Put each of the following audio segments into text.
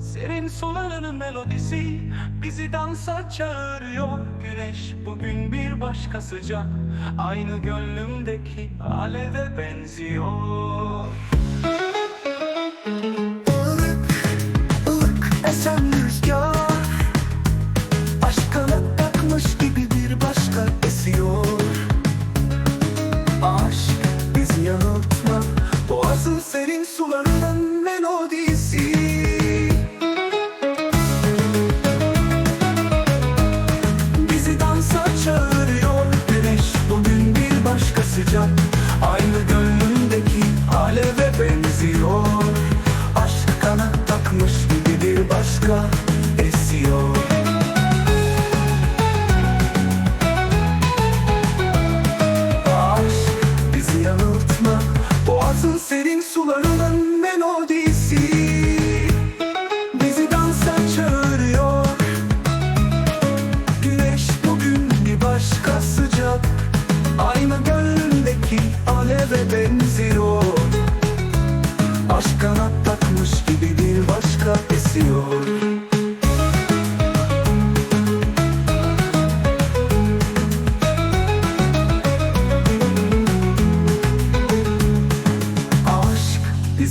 Serin sularının melodisi bizi dansa çağırıyor. Güneş bugün bir başka sıcak. Aynı gönlümdeki aleve benziyor. Ilık ılık esen rüzgar. Aşk kanat takmış gibi bir başka esiyor. Aşk bizi yanıltma. Boğazın serin sularının Boğazın serin sularının melodisi. Bizi dansa çağırıyor. Güneş bugün bir başka sıcak. Aynı gönlündeki aleve benziyor. Aşk kanat takmış gibi bir başka esiyor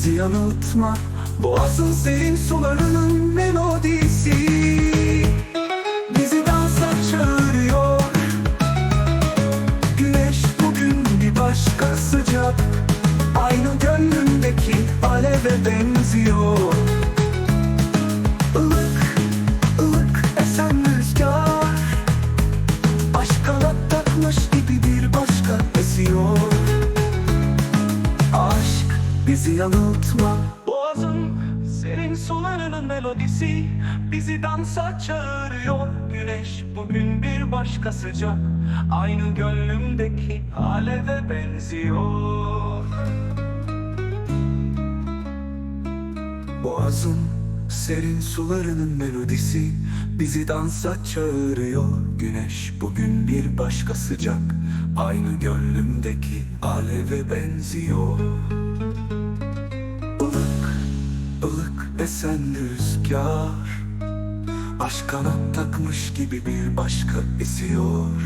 bizi yanıltma. Boğazın serin sularının melodisi. Bizi dansa çağırıyor. Güneş bugün bir başka sıcak. Aynı gönlümdeki aleve benziyor bizi yanıltma. Boğazın serin sularının melodisi. Bizi dansa çağırıyor Güneş. Bugün bir başka sıcak. Aynı gönlümdeki aleve benziyor. Boğazın serin sularının melodisi. Bizi dansa çağırıyor Güneş. Bugün bir başka sıcak. Aynı gönlümdeki aleve benziyor esen rüzgar. Aşk kanat takmış gibi bir başka esiyor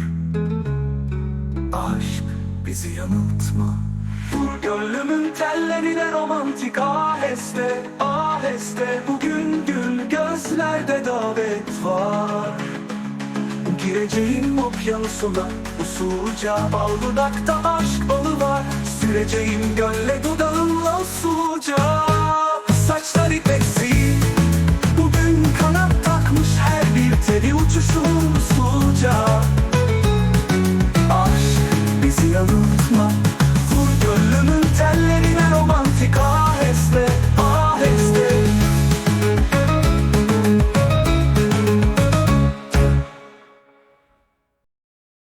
Aşk bizi yanıltma. Vur gönlümün tellerine romantik aheste aheste. Bugün gül gözlerde davet var. Gireceğim okyanusuna usulca Bal dudakta aşk balı var. Süreceğim gölle